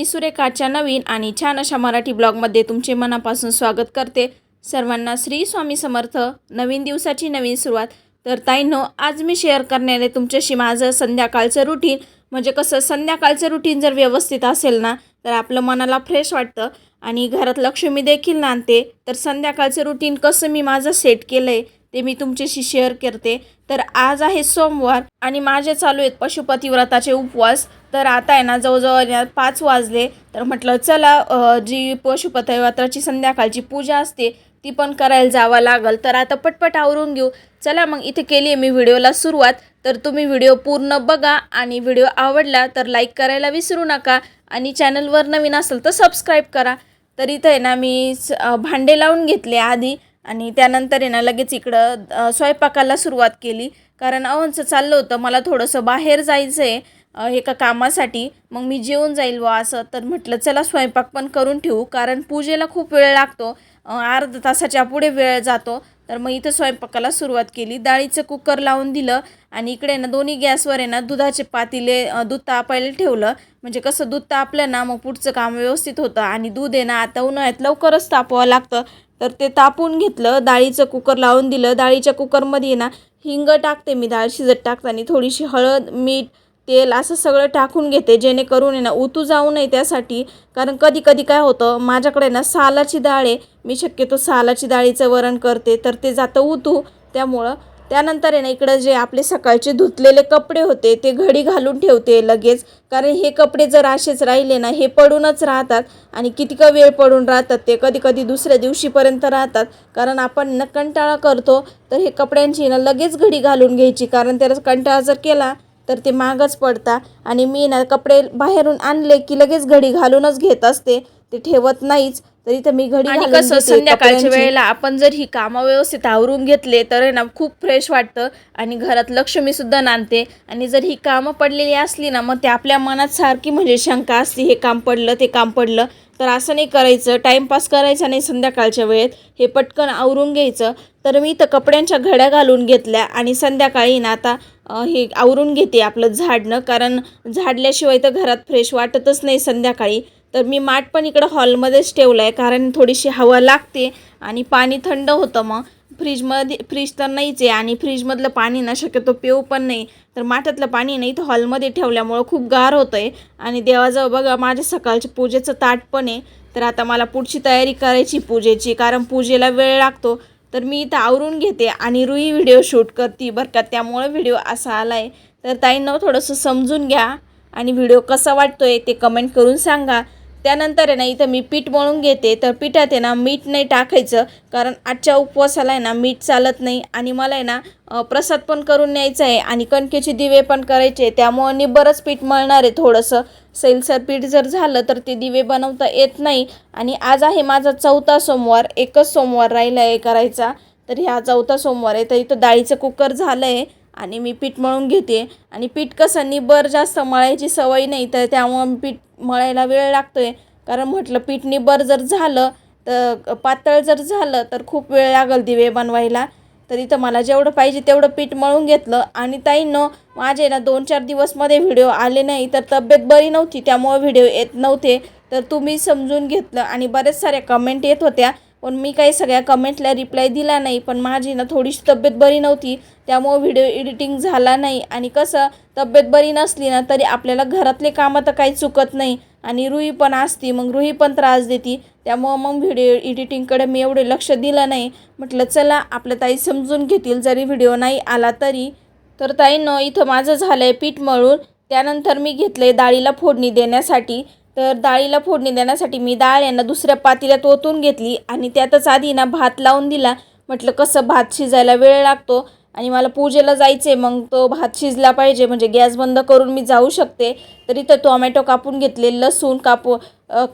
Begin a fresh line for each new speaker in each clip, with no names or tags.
मी सुरेखाच्या नवीन आणि छान अशा मराठी ब्लॉगमध्ये तुमचे मनापासून स्वागत करते. सर्वांना श्री स्वामी समर्थ. नवीन दिवसाची नवीन सुरुवात. तर ताईनो आज मी शेअर करण्याने तुमच्याशी माझं संध्याकाळचं रुटीन म्हणजे कसं संध्याकाळचं रुटीन जर व्यवस्थित असेल ना तर आपलं मनाला फ्रेश वाटतं. आणि घरात लक्ष्मी देखील नांदते. तर संध्याकाळचं रुटीन कसं मी माझं सेट केलं आहे ते मी तुमच्याशी शेअर करते. तर आज आहे सोमवार आणि माझे चालू आहेत पशुपती व्रताचे उपवास. तर आता आहे ना जवळजवळ पाच वाजले. तर म्हटलं चला जी पशुपती व्रताची संध्याकाळची पूजा असते ती पण करायला जावं लागल. तर आता पटपट आवरून घेऊ. चला मग इथे केली आहे मी व्हिडिओला सुरुवात. तर तुम्ही व्हिडिओ पूर्ण बघा आणि व्हिडिओ आवडला तर लाईक करायला विसरू नका. आणि चॅनलवर नवीन असेल तर सबस्क्राईब करा. तर इथं आहे ना मी स- भांडे लावून घेतले आधी. आणि त्यानंतर आहे ना लगेच इकडं स्वयंपाकाला सुरुवात केली. कारण अवनचं चाललं होतं मला थोडंसं बाहेर जायचं आहे एका कामासाठी. मग मी जेवून जाईल वा असं. तर म्हटलं चला स्वयंपाक पण करून ठेवू. कारण पूजेला खूप वेळ लागतो. अर्धा तासाच्या पुढे वेळ जातो. तर मग इथं स्वयंपाकाला सुरुवात केली. डाळीचं कुकर लावून दिलं. आणि इकडे ना दोन्ही गॅसवर आहे ना दुधाचे पातीले दूध तापायला ठेवलं. म्हणजे कसं दूध तापलं ना मग पुढचं काम व्यवस्थित होतं. आणि दूध आहे ना आता उन्हाळ्यात लवकरच तापवावं लागतं. तर ते तापून घेतलं डाळीचं कुकर लावून दिलं. डाळीच्या कुकरमध्ये ना हिंग टाकते मी डाळ शिजत टाकताना. थोडीशी हळद मीठ तेल असं सगळं टाकून घेते जेणेकरून आहे ना उतू जाऊ नये त्यासाठी. कारण कधी कधी काय होतं माझ्याकडे ना सालाची डाळ आहे. मी शक्यतो सालाची डाळीचं वरण करते तर ते जातं उतू. त्यामुळं त्यानंतर आहे ना इकडं जे आपले सकाळचे धुतलेले कपडे होते ते घडी घालून ठेवते लगेच. कारण हे कपडे जर असेच राहिले ना हे पडूनच राहतात. आणि कितीक वेळ पडून राहतात ते? कधी कधी दुसऱ्या दिवशीपर्यंत राहतात. कारण आपण न कंटाळा करतो तर हे कपड्यांची ना लगेच घडी घालून घ्यायची. कारण त्याला कंटाळा जर केला तर ते मागच पडता. आणि मी ना कपडे बाहेरून आणले की लगेच घडी घालूनच घेत असते. ते ठेवत नाहीच तर इथं मी घडी
आणि कसं संध्याकाळच्या. वेळेला आपण जर ही कामं व्यवस्थित आवरून घेतले तर ना खूप फ्रेश वाटतं. आणि घरात लक्ष्मी सुद्धा नांदते. आणि जर ही कामं पडलेली असली ना मग ते आपल्या मनात सारखी म्हणजे शंका असते हे काम पडलं ते काम पडलं तर असं नाही करायचं. टाईमपास करायचा नाही संध्याकाळच्या वेळेत. हे पटकन आवरून घ्यायचं. तर मी तर कपड्यांच्या घड्या घालून घेतल्या आणि संध्याकाळी ना आता हे आवरून घेते आपलं झाडणं. कारण झाडल्याशिवाय तर घरात फ्रेश वाटतच नाही संध्याकाळी. तर मी माठ पण इकडं हॉलमध्येच ठेवलं आहे कारण थोडीशी हवा लागते आणि पाणी थंड होतं मग. फ्रीजमध्ये फ्रीज तर नाहीच आहे आणि फ्रीजमधलं पाणी ना शक्यतो पिऊ पण नाही. तर माठातलं पाणी नाही तर हॉलमध्ये ठेवल्यामुळं खूप गार होतं आहे आणि देवाजवळ बघा माझ्या सकाळच्या पूजेचं ताट पण आहे. तर आता मला पुढची तयारी करायची पूजेची कारण पूजेला वेळ लागतो. तर मी इथं आवरून घेते आणि रुई व्हिडिओ शूट करते बरं का त्यामुळं व्हिडिओ असा आला आहे तर ताईंना थोडंसं समजून घ्या आणि व्हिडिओ कसा वाटतो आहे ते कमेंट करून सांगा. त्यानंतर आहे ना इथं मी पीठ मळून घेते. तर पिठात आहे ना मीठ नाही टाकायचं. कारण आजच्या उपवासाला आहे ना मीठ चालत नाही. आणि मला आहे ना प्रसाद पण करून न्यायचा आहे. आणि कणकेचे दिवे पण करायचे त्यामुळं मी बरंच पीठ मळणार आहे थोडंसं. सैलसर पीठ जर झालं तर ते दिवे बनवता येत नाही. आणि आज आहे माझा चौथा सोमवार. एकच सोमवार राहिला आहे करायचा. तर ह्या चौथा सोमवार आहे. तर इथं डाळीचं कुकर झालं आहे आणि मी पीठ मळून घेते. आणि पीठ कसं निबर जास्त मळायची सवय नाही तर त्यामुळं मी पीठ मळायला वेळ लागतो आहे कारण म्हटलं पीठ निबर जर झालं तर पातळ जर झालं तर खूप वेळ लागल दिवे बनवायला. तर इथं मला जेवढं पाहिजे तेवढं पीठ मळून घेतलं. आणि ताईंनं माझे ना दोन चार दिवसमध्ये व्हिडिओ आले नाही तर तब्येत बरी नव्हती त्यामुळं व्हिडिओ येत नव्हते. तर तुम्ही समजून घेतलं आणि बरेच साऱ्या कमेंट येत होत्या. पण मी काही सगळ्या कमेंटला रिप्लाय दिला नाही पण माझी ना थोडीशी तब्येत बरी नव्हती त्यामुळं व्हिडिओ एडिटिंग झाला नाही. आणि कसं तब्येत बरी नसली ना तरी आपल्याला घरातले कामं तर काही चुकत नाही. आणि रुई पण असती मग रुई पण त्रास देती. त्यामुळं मग व्हिडिओ एडिटिंगकडे मी एवढे लक्ष दिलं नाही. म्हटलं चला आपल्या ताई समजून घेतील जरी व्हिडिओ नाही आला तरी. तर ताईनं इथं माझं झालं आहे पीठ मळून. त्यानंतर मी घेतलं आहे डाळीला फोडणी देण्यासाठी. तर डाळीला फोडणी देण्यासाठी मी डाळ यांना दुसऱ्या पातीला ओतून घेतली आणि त्यातच आधी ना भात लावून दिला. म्हटलं कसं भात शिजायला वेळ लागतो आणि मला पूजेला जायचे मग तो भात शिजला पाहिजे. म्हणजे गॅस बंद करून मी जाऊ शकते. तर इथं टोमॅटो कापून घेतले लसूण कापू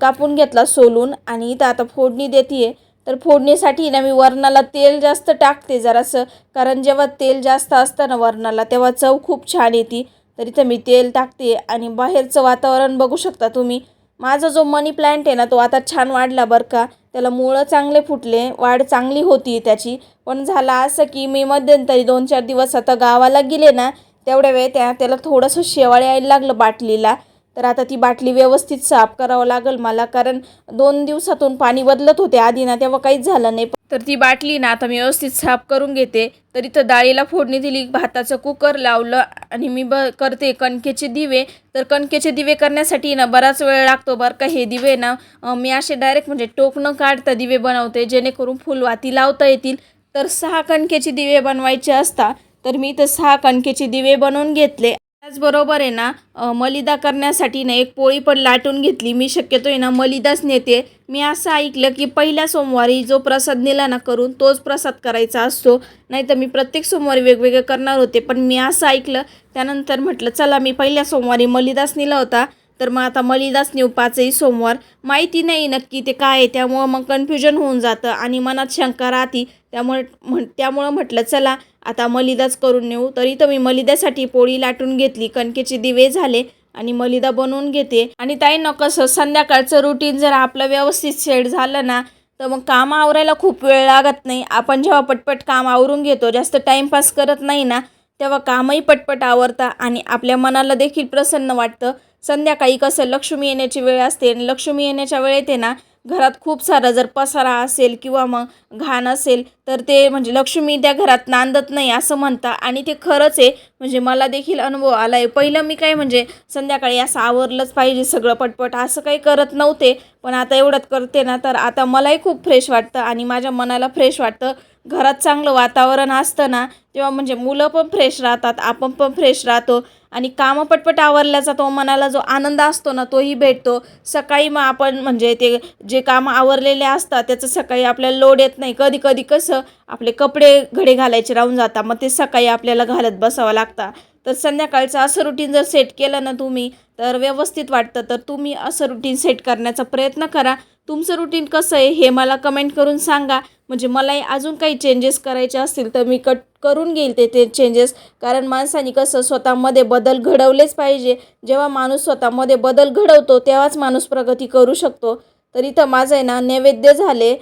कापून घेतला सोलून आणि इथं आता फोडणी देते तर फोडणीसाठी ना मी वरणाला तेल जास्त टाकते जरासं कारण जेव्हा तेल जास्त असतं ना वरणाला तेव्हा चव खूप छान येते. तर इथं मी तेल टाकते आणि बाहेरचं वातावरण बघू शकता तुम्ही. माझा जो मनी प्लांट आहे ना तो आता छान वाढला बरं का. त्याला मुळं चांगले फुटले वाढ चांगली होती त्याची. पण झालं असं की मी मध्यंतरी दोन चार दिवस आता गावाला गेले ना तेवढ्या वेळ त्या त्याला थोडंसं शेवाळ यायला लागलं बाटलीला. तर आता ती बाटली व्यवस्थित साफ करावं लागेल मला कारण दोन दिवसातून पाणी बदलत होते. आधी ना तेव्हा काहीच झालं नाही. तर ती बाटली ना आता मी व्यवस्थित साफ करून घेते. तर इथं डाळीला फोडणी दिली भाताचं कुकर लावलं आणि मी ब करते कणकेचे दिवे. तर कणकेचे दिवे करण्यासाठी ना बराच वेळ लागतो बरं का हे दिवे ना. मी असे डायरेक्ट म्हणजे टोक न काढता दिवे बनवते जेणेकरून फुलवाती लावता येतील. तर सहा कणकेचे दिवे बनवायचे असता तर मी इथं सहा कणकेचे दिवे बनवून घेतले. त्याचबरोबर आहे ना मलिदा करण्यासाठी ना एक पोळी पण लाटून घेतली. मी शक्यतो आहे ना मलिदाच नेते. मी असं ऐकलं की पहिल्या सोमवारी जो प्रसाद नेला ना करून तोच प्रसाद करायचा असतो. नाही तर मी प्रत्येक सोमवारी वेगवेगळं करणार होते पण मी असं ऐकलं. त्यानंतर म्हटलं चला मी पहिल्या सोमवारी मलिदाच नेला होता. तर मग आता मलिदाच नेऊ पाचही सोमवार. माहिती नाही नक्की ते काय आहे त्यामुळं मग कन्फ्युजन होऊन जातं आणि मनात शंका राहती. त्यामुळे म्हण त्यामुळं म्हटलं चला आता मलिदाच करून नेऊ. तर इथं मी मलिद्यासाठी पोळी लाटून घेतली कणकेचे दिवे झाले आणि मलिदा बनवून घेते. आणि ताईंना कसं संध्याकाळचं रुटीन जर आपलं व्यवस्थित सेट झालं ना तर मग काम आवरायला खूप वेळ लागत नाही. आपण जेव्हा पटपट काम आवरून घेतो जास्त टाईमपास करत नाही ना तेव्हा कामही पटपट आवरतं आणि आपल्या मनाला देखील प्रसन्न वाटतं. संध्याकाळी कसं लक्ष्मी येण्याची वेळ असते आणि लक्ष्मी येण्याच्या वेळेत आहे ना घरात खूप सारा जर पसारा असेल किंवा मग घाण असेल तर ते म्हणजे लक्ष्मी त्या घरात नांदत नाही असं म्हणता. आणि ते खरंच आहे म्हणजे मला देखील अनुभव आला आहे पहिलं मी काय म्हणजे संध्याकाळी असं आवरलंच पाहिजे सगळं पटपट असं काही करत नव्हते. पण आता एवढंच करते ना तर आता मलाही खूप फ्रेश वाटतं आणि माझ्या मनाला फ्रेश वाटतं. घरात चांगलं वातावरण असतं ना तेव्हा म्हणजे मुलं पण फ्रेश राहतात आपण पण फ्रेश राहतो. आणि कामं पटपट आवरल्याचा तो मनाला जो आनंद असतो ना तोही भेटतो. सकाळी मग आपण म्हणजे ते जे कामं आवरलेले असतात त्याचं सकाळी आपल्याला लोड येत नाही. कधी कधी कसं आपले कपडे घडे घालायचे राहून जातात. मग ते सकाळी आपल्याला घालत बसावं लागतं. तर संध्याकाळचं असं रुटीन जर सेट केलं ना तुम्ही तर व्यवस्थित वाटतं. तर तुम्ही असं रुटीन सेट करण्याचा प्रयत्न करा. तुमचं रुटीन कसं आहे हे मला कमेंट करून सांगा. म्हणजे मलाही अजून काही चेंजेस करायचे असतील तर मी कट करून घेईल ते ते चेंजेस कारण माणसाने कसं स्वतःमध्ये बदल घडवलेच पाहिजे. जेव्हा माणूस स्वतःमध्ये बदल घडवतो तेव्हाच माणूस प्रगती करू शकतो. तर इथं माझं आहे ना नैवेद्य झाले.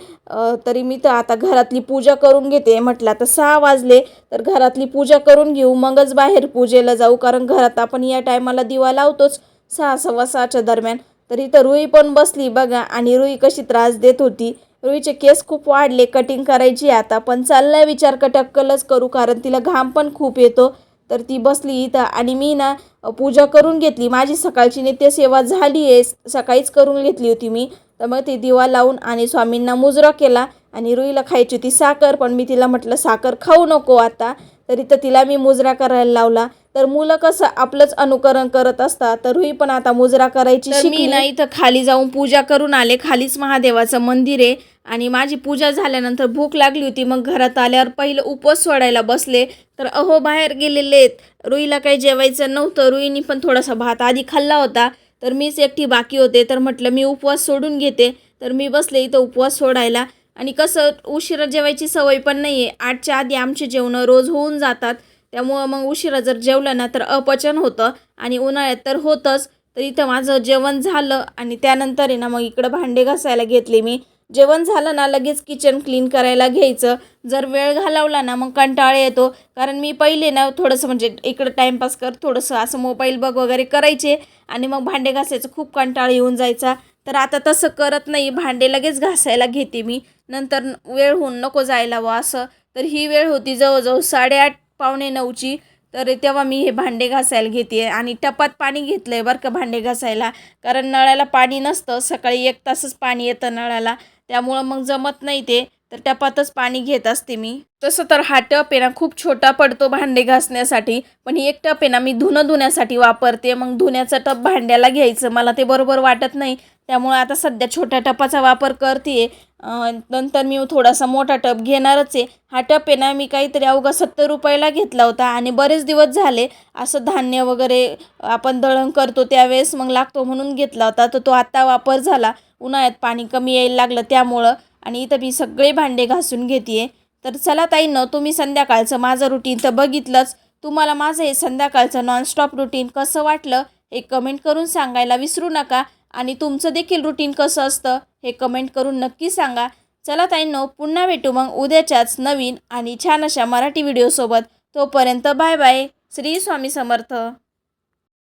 तरी मी तर आता घरातली पूजा करून घेते म्हटलं आता सहा वाजले. तर घरातली पूजा करून घेऊ मगच बाहेर पूजेला जाऊ. कारण घरात आपण या टायमाला दिवा लावतोच. सहा सव्वा सहाच्या दरम्यान. तर इथं रुई पण बसली बघा आणि रुई कशी त्रास देत होती. रुईचे केस खूप वाढले कटिंग करायची आता. पण चाललाय विचार कटक्कलच करू? कारण तिला घाम पण खूप येतो. तर ती बसली इथं आणि मी ना पूजा करून घेतली. माझी सकाळची नित्यसेवा झाली आहे. सकाळीच करून घेतली होती मी. तर मग ती दिवा लावून आणि स्वामींना मुजरा केला आणि रुईला खायची होती साखर. पण मी तिला म्हटलं साखर खाऊ नको आता. तरी तर तिला मी मुजरा करायला लावला. तर मुलं कसं आपलंच अनुकरण करत असतात तर रुई पण आता मुजरा करायची शिकली.
ना इथं खाली जाऊन पूजा करून आले. खालीच महादेवाचं मंदिर आहे आणि माझी पूजा झाल्यानंतर भूक लागली होती. मग घरात आल्यावर पहिलं उपवास सोडायला बसले. तर अहो बाहेर गेलेले आहेत. रुईला काही जेवायचं नव्हतं. रुईनी पण थोडासा भात आधी खाल्ला होता. तर मीच एकटी बाकी होते. तर म्हटलं मी उपवास सोडून घेते. तर मी बसले इथं उपवास सोडायला. आणि कसं उशिरा जेवायची सवय पण नाही आहे आठच्या आधी आमचे जेवणं रोज होऊन जातात. त्यामुळं मग उशिरा जर जेवलं ना तर अपचन होतं आणि उन्हाळ्यात तर होतंच. तर इथं माझं जेवण झालं आणि त्यानंतर आहे ना मग इकडं भांडे घासायला घेतले मी. जेवण झालं ना लगेच किचन क्लीन करायला घ्यायचं. जर वेळ घालवला ना मग कंटाळा येतो. कारण मी पहिले ना थोडंसं म्हणजे इकडं टाईमपास कर थोडंसं असं मोबाईल बघ वगैरे करायचे आणि मग भांडे घासायचं खूप कंटाळा येऊन जायचा. तर आता तसं करत नाही भांडे लगेच घासायला घेते मी. नंतर वेळ होऊन नको जायला व असं. तर ही वेळ होती जवळजवळ साडेआठ पावणे नऊची. तर तेव्हा मी हे भांडे घासायला घेते आणि टपात पाणी घेतलं आहे बरं का भांडे घासायला. कारण नळाला पाणी नसतं. सकाळी एक तासच पाणी येतं नळाला. त्यामुळं मग जमत नाही ते. तर टपातच पाणी घेत असते मी. तसं तर हा टप आहे ना खूप छोटा पडतो भांडे घासण्यासाठी. पण ही एक टप आहे ना मी धुणं धुण्यासाठी वापरते. मग धुण्याचा टप भांड्याला घ्यायचं. मला ते बरोबर वाटत नाही. त्यामुळे आता सध्या छोट्या टपाचा वापर करते. नंतर मी थोडासा मोठा टप घेणारच आहे. हा टप आहे ना मी काहीतरी अवघा सत्तर रुपयाला घेतला होता आणि बरेच दिवस झाले असं धान्य वगैरे आपण दळण करतो त्यावेळेस मग लागतो म्हणून घेतला होता. तर तो आत्ता वापर झाला. उन्हाळ्यात पाणी कमी यायला लागलं त्यामुळं आणि इथं मी सगळे भांडे घासून घेते तर चला ताईनं तुम्ही संध्याकाळचं माझं रुटीन तर बघितलंच. तुम्हाला माझं हे संध्याकाळचं नॉनस्टॉप रुटीन कसं वाटलं हे कमेंट करून सांगायला विसरू नका. आणि तुमचं देखील रुटीन कसं असतं हे कमेंट करून नक्की सांगा. चला ताईंनो पुन्हा भेटू मग उद्याच्याच नवीन आणि छान अशा मराठी व्हिडिओसोबत तोपर्यंत बाय बाय. श्री स्वामी समर्थ.